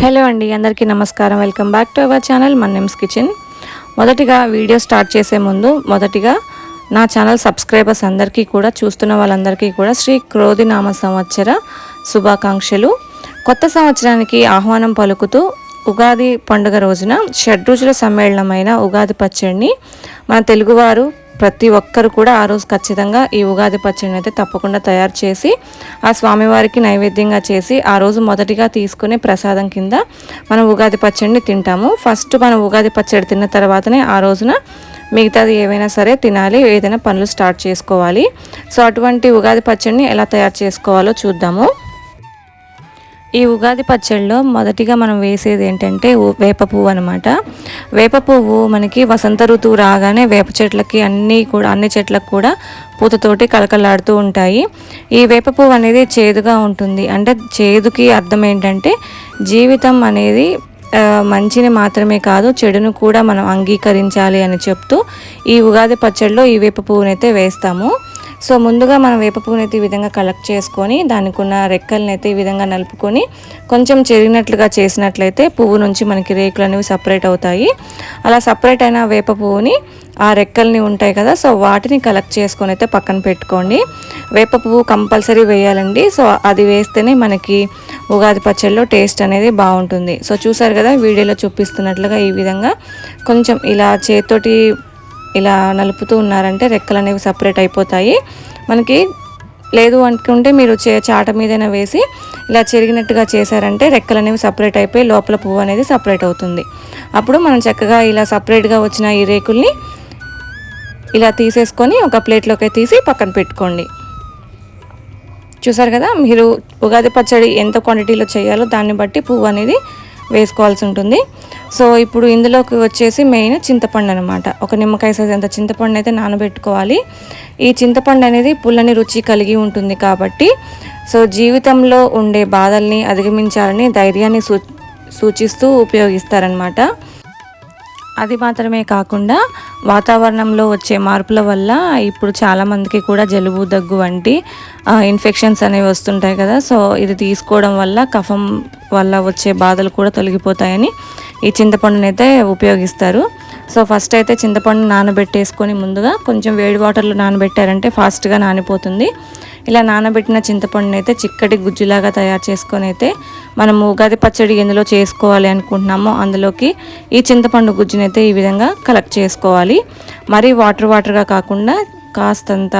Hello అండి అందరికీ నమస్కారం. Welcome back to our channel మన నేమ్స్ కిచెన్. మొదటిగా వీడియో స్టార్ట్ చేసే ముందు మొదటిగా నా ఛానల్ సబ్స్క్రైబర్స్ అందరికీ కూడా చూస్తున్న వాళ్ళందరికీ కూడా శ్రీ క్రోధినామ సంవత్సర శుభాకాంక్షలు. కొత్త సంవత్సరానికి ఆహ్వానం పలుకుతూ ఉగాది పండుగ రోజున షడ్రుచుల సమ్మేళనమైన ఉగాది పచ్చడిని మన తెలుగువారు ప్రతి ఒక్కరు కూడా ఆ రోజు ఖచ్చితంగా ఈ ఉగాది పచ్చడిని అయితే తప్పకుండా తయారు చేసి ఆ స్వామివారికి నైవేద్యంగా చేసి ఆ రోజు మొదటిగా తీసుకునే ప్రసాదం కింద మనం ఉగాది పచ్చడిని తింటాము. ఫస్ట్ మనం ఉగాది పచ్చడి తిన్న తర్వాతనే ఆ రోజున మిగతాది ఏవైనా సరే తినాలి ఏదైనా పనులు స్టార్ట్ చేసుకోవాలి. సో అటువంటి ఉగాది పచ్చడిని ఎలా తయారు చేసుకోవాలో చూద్దాము. ఈ ఉగాది పచ్చడిలో మొదటిగా మనం వేసేది ఏంటంటే వేప పువ్వు అనమాట వేప పువ్వు మనకి వసంత ఋతువు రాగానే వేప చెట్లకి అన్నీ కూడా అన్ని చెట్లకు కూడా పూతతోటి కలకలాడుతూ ఉంటాయి. ఈ వేప పువ్వు అనేది చేదుగా ఉంటుంది. అంటే చేదుకి అర్థం ఏంటంటే జీవితం అనేది మంచిని మాత్రమే కాదు చెడును కూడా మనం అంగీకరించాలి అని చెప్తూ ఈ ఉగాది పచ్చడిలో ఈ వేప పువ్వునైతే వేస్తాము. సో ముందుగా మనం వేప పువ్వుని అయితే ఈ విధంగా కలెక్ట్ చేసుకొని దానికి ఉన్న రెక్కల్ని అయితే ఈ విధంగా నలుపుకొని కొంచెం చెరిగినట్లుగా చేసినట్లయితే పువ్వు నుంచి మనకి రేకులు అనేవి సపరేట్ అవుతాయి. అలా సపరేట్ అయిన వేప పువ్వుని ఆ రెక్కల్ని ఉంటాయి కదా సో వాటిని కలెక్ట్ చేసుకొని అయితే పక్కన పెట్టుకోండి. వేప పువ్వు కంపల్సరీ వేయాలండి. సో అది వేస్తేనే మనకి ఉగాది పచ్చడిలో టేస్ట్ అనేది బాగుంటుంది. సో చూసారు కదా వీడియోలో చూపిస్తున్నట్లుగా ఈ విధంగా కొంచెం ఇలా చేత్తోటి ఇలా నలుపుతూ ఉన్నారంటే రెక్కలు అనేవి సపరేట్ అయిపోతాయి. మనకి లేదు అనుకుంటే మీరు చే చాట మీదైనా వేసి ఇలా చెరిగినట్టుగా చేశారంటే రెక్కలు అనేవి సపరేట్ అయిపోయి లోపల పువ్వు అనేది సపరేట్ అవుతుంది. అప్పుడు మనం చక్కగా ఇలా సపరేట్గా వచ్చిన ఈ రేకుల్ని ఇలా తీసేసుకొని ఒక ప్లేట్లోకి తీసి పక్కన పెట్టుకోండి. చూసారు కదా? మీరు ఉగాది పచ్చడి ఎంత క్వాంటిటీలో చేయాలో దాన్ని బట్టి పువ్వు అనేది వేసుకోవాల్సి ఉంటుంది. సో ఇప్పుడు ఇందులోకి వచ్చేసి మెయిన్ చింతపండు అనమాట ఒక నిమ్మకాయ సైజ్ అంత చింతపండు అయితే నానబెట్టుకోవాలి. ఈ చింతపండు అనేది పుల్లని రుచి కలిగి ఉంటుంది కాబట్టి సో జీవితంలో ఉండే బాధల్ని అధిగమించాలని ధైర్యాన్ని సూ సూచిస్తూ ఉపయోగిస్తారనమాట అది మాత్రమే కాకుండా వాతావరణంలో వచ్చే మార్పుల వల్ల ఇప్పుడు చాలామందికి కూడా జలుబు దగ్గు వంటి ఇన్ఫెక్షన్స్ అనేవి వస్తుంటాయి కదా. సో ఇది తీసుకోవడం వల్ల కఫం వల్ల వచ్చే బాధలు కూడా తొలగిపోతాయని ఈ చింతపండునైతే అయితే ఉపయోగిస్తారు. సో ఫస్ట్ అయితే చింతపండు నానబెట్టేసుకొని ముందుగా కొంచెం వేడి వాటర్లో నానబెట్టారంటే ఫాస్ట్గా నానిపోతుంది. ఇలా నానబెట్టిన చింతపండుని అయితే చిక్కటి గుజ్జులాగా తయారు చేసుకొని అయితే మనం ఉగాది పచ్చడి ఎందులో చేసుకోవాలి అనుకుంటున్నామో అందులోకి ఈ చింతపండు గుజ్జునైతే ఈ విధంగా కలెక్ట్ చేసుకోవాలి. మరీ వాటర్ వాటర్గా కాకుండా కాస్తంత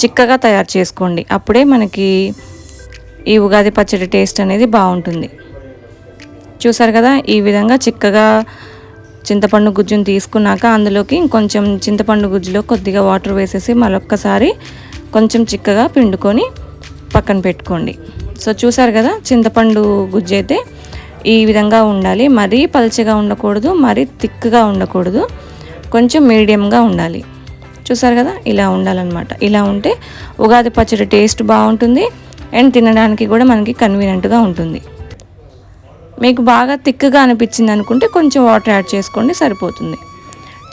చిక్కగా తయారు చేసుకోండి. అప్పుడే మనకి ఈ ఉగాది పచ్చడి టేస్ట్ అనేది బాగుంటుంది. చూసారు కదా ఈ విధంగా చిక్కగా చింతపండు గుజ్జును తీసుకున్నాక అందులోకి ఇంకొంచెం చింతపండు గుజ్జులో కొద్దిగా వాటర్ వేసేసి మరొక్కసారి కొంచెం చిక్కగా పిండుకొని పక్కన పెట్టుకోండి. సో చూసారు కదా చింతపండు గుజ్జు అయితే ఈ విధంగా ఉండాలి. మరీ పల్చగా ఉండకూడదు మరీ థిక్గా ఉండకూడదు. కొంచెం మీడియంగా ఉండాలి. చూసారు కదా ఇలా ఉండాలన్నమాట. ఇలా ఉంటే ఉగాది పచ్చడి టేస్ట్ బాగుంటుంది. అండ్ తినడానికి కూడా మనకి కన్వీనియంట్గా ఉంటుంది. మీకు బాగా థిక్గా అనిపించింది అనుకుంటే కొంచెం వాటర్ యాడ్ చేసుకోండి సరిపోతుంది.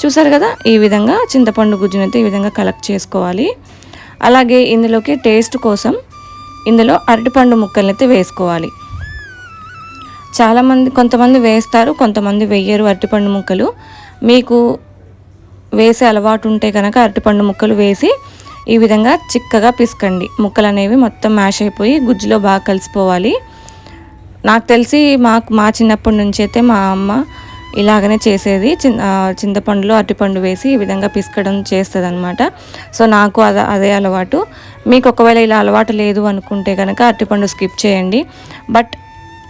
చూసారు కదా ఈ విధంగా చింతపండు గుజ్జునైతే ఈ విధంగా కలెక్ట్ చేసుకోవాలి. అలాగే ఇందులోకి టేస్ట్ కోసం ఇందులో అరటిపండు ముక్కలనైతే వేసుకోవాలి. చాలామంది కొంతమంది వేస్తారు కొంతమంది వేయరు అరటిపండు ముక్కలు. మీకు వేసే అలవాటు ఉంటే కనుక అరటిపండు ముక్కలు వేసి ఈ విధంగా చిక్కగా పిసకండి. ముక్కలు అనేవి మొత్తం మ్యాష్ అయిపోయి గుజ్జులో బాగా కలిసిపోవాలి. నాకు తెలిసి మాకు మా చిన్నప్పటి నుంచి అయితే మా అమ్మ ఇలాగనే చేసేది. చిన్ చింతపండులో అరటిపండు వేసి ఈ విధంగా పిసకడం చేస్తుంది అనమాట సో నాకు అదే అదే అలవాటు. మీకు ఒకవేళ ఇలా అలవాటు లేదు అనుకుంటే కనుక అరటిపండు స్కిప్ చేయండి. బట్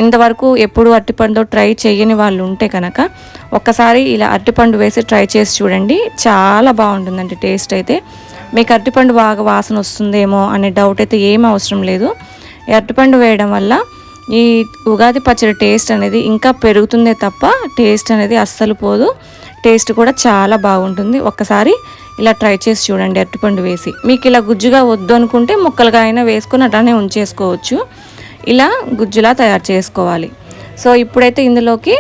ఇంతవరకు ఎప్పుడు అరటిపండు ట్రై చేయని వాళ్ళు ఉంటే కనుక ఒక్కసారి ఇలా అరటిపండు వేసి ట్రై చేసి చూడండి. చాలా బాగుంటుందండి టేస్ట్ అయితే. మీకు అరటిపండు బాగా వాసన వస్తుందేమో అనే డౌట్ అయితే ఏం అవసరం లేదు. అరటిపండు వేయడం వల్ల ఈ ఉగాది పచ్చడి టేస్ట్ అనేది ఇంకా పెరుగుతుందే తప్ప టేస్ట్ అనేది అస్సలు పోదు. టేస్ట్ కూడా చాలా బాగుంటుంది. ఒక్కసారి ఇలా ట్రై చేసి చూడండి అరటిపండు వేసి. మీకు ఇలా గుజ్జుగా వద్దు అనుకుంటే ముక్కలుగా అయినా వేసుకొని అట్లానే ఉంచేసుకోవచ్చు. ఇలా గుజ్జులా తయారు చేసుకోవాలి. సో ఇప్పుడైతే ఇందులోకి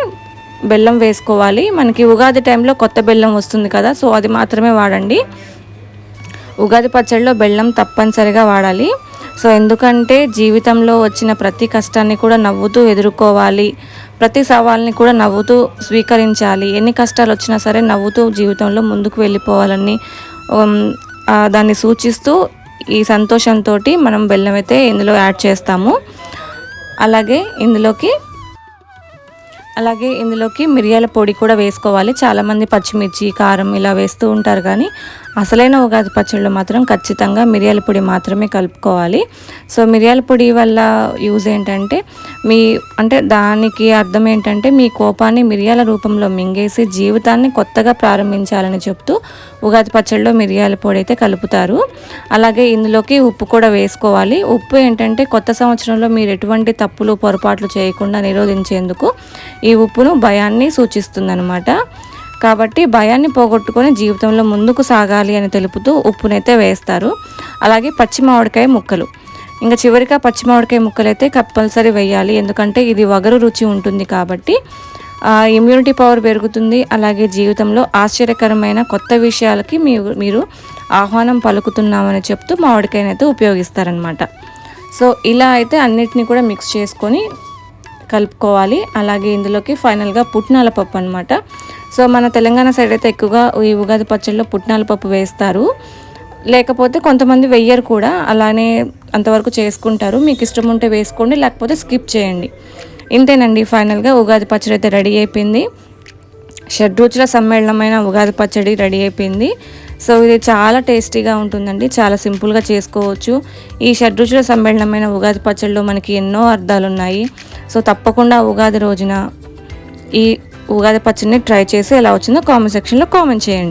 బెల్లం వేసుకోవాలి. మనకి ఉగాది టైంలో కొత్త బెల్లం వస్తుంది కదా సో అది మాత్రమే వాడండి. ఉగాది పచ్చడిలో బెల్లం తప్పనిసరిగా వాడాలి. సో ఎందుకంటే జీవితంలో వచ్చిన ప్రతి కష్టాన్ని కూడా నవ్వుతూ ఎదుర్కోవాలి. ప్రతి సవాల్ని కూడా నవ్వుతూ స్వీకరించాలి. ఎన్ని కష్టాలు వచ్చినా సరే నవ్వుతూ జీవితంలో ముందుకు వెళ్ళిపోవాలని దాన్ని సూచిస్తూ ఈ సంతోషంతో మనం బెల్లం అయితే ఇందులో యాడ్ చేస్తాము. అలాగే ఇందులోకి అలాగే ఇందులోకి మిరియాల పొడి కూడా వేసుకోవాలి. చాలామంది పచ్చిమిర్చి కారం ఇలా వేస్తూ ఉంటారు కానీ అసలైన ఉగాది పచ్చళ్ళు మాత్రం ఖచ్చితంగా మిరియాల పొడి మాత్రమే కలుపుకోవాలి. సో మిరియాల పొడి వల్ల యూజ్ ఏంటంటే మీ అంటే దానికి అర్థం ఏంటంటే మీ కోపాన్ని మిరియాల రూపంలో మింగేసి జీవితాన్ని కొత్తగా ప్రారంభించాలని చెప్తూ ఉగాది పచ్చళ్ళు మిరియాల పొడి అయితే కలుపుతారు. అలాగే ఇందులోకి ఉప్పు కూడా వేసుకోవాలి. ఉప్పు ఏంటంటే కొత్త సంవత్సరంలో మీరు ఎటువంటి తప్పులు పొరపాట్లు చేయకుండా నిరోధించేందుకు ఈ ఉప్పును భయాన్ని సూచిస్తుందన్నమాట. కాబట్టి భయాన్ని పోగొట్టుకొని జీవితంలో ముందుకు సాగాలి అని తెలుపుతూ ఉప్పునైతే వేస్తారు. అలాగే పచ్చి మామిడికాయ ముక్కలు. ఇంకా చివరిగా పచ్చి మామిడికాయ ముక్కలు అయితే కంపల్సరీ వేయాలి. ఎందుకంటే ఇది వగరు రుచి ఉంటుంది కాబట్టి ఇమ్యూనిటీ పవర్ పెరుగుతుంది. అలాగే జీవితంలో ఆశ్చర్యకరమైన కొత్త విషయాలకి మీ మీరు ఆహ్వానం పలుకుతున్నామని చెప్తూ మామిడికాయనైతే ఉపయోగిస్తారనమాట సో ఇలా అయితే అన్నిటిని కూడా మిక్స్ చేసుకొని కలుపుకోవాలి. అలాగే ఇందులోకి ఫైనల్గా పుట్నాల పప్పు అనమాట సో మన తెలంగాణ సైడ్ అయితే ఎక్కువగా ఈ ఉగాది పచ్చడిలో పుట్నాల పప్పు వేస్తారు. లేకపోతే కొంతమంది వెయ్యరు కూడా అలానే అంతవరకు చేసుకుంటారు. మీకు ఇష్టం ఉంటే వేసుకోండి లేకపోతే స్కిప్ చేయండి. ఇంతేనండి ఫైనల్గా ఉగాది పచ్చడి అయితే రెడీ అయిపోయింది. షడ్రుచుల సమ్మేళనమైన ఉగాది పచ్చడి రెడీ అయిపోయింది. సో ఇది చాలా టేస్టీగా ఉంటుందండి చాలా సింపుల్గా చేసుకోవచ్చు. ఈ షడ్రుచుల సమ్మేళనమైన ఉగాది పచ్చడిలో మనకి ఎన్నో అర్థాలు ఉన్నాయి సో తప్పకుండా ఉగాది రోజున ఈ ఉగాది పచ్చడిని ట్రై చేసి ఎలా వచ్చిందో కామెంట్ సెక్షన్లో కామెంట్ చేయండి.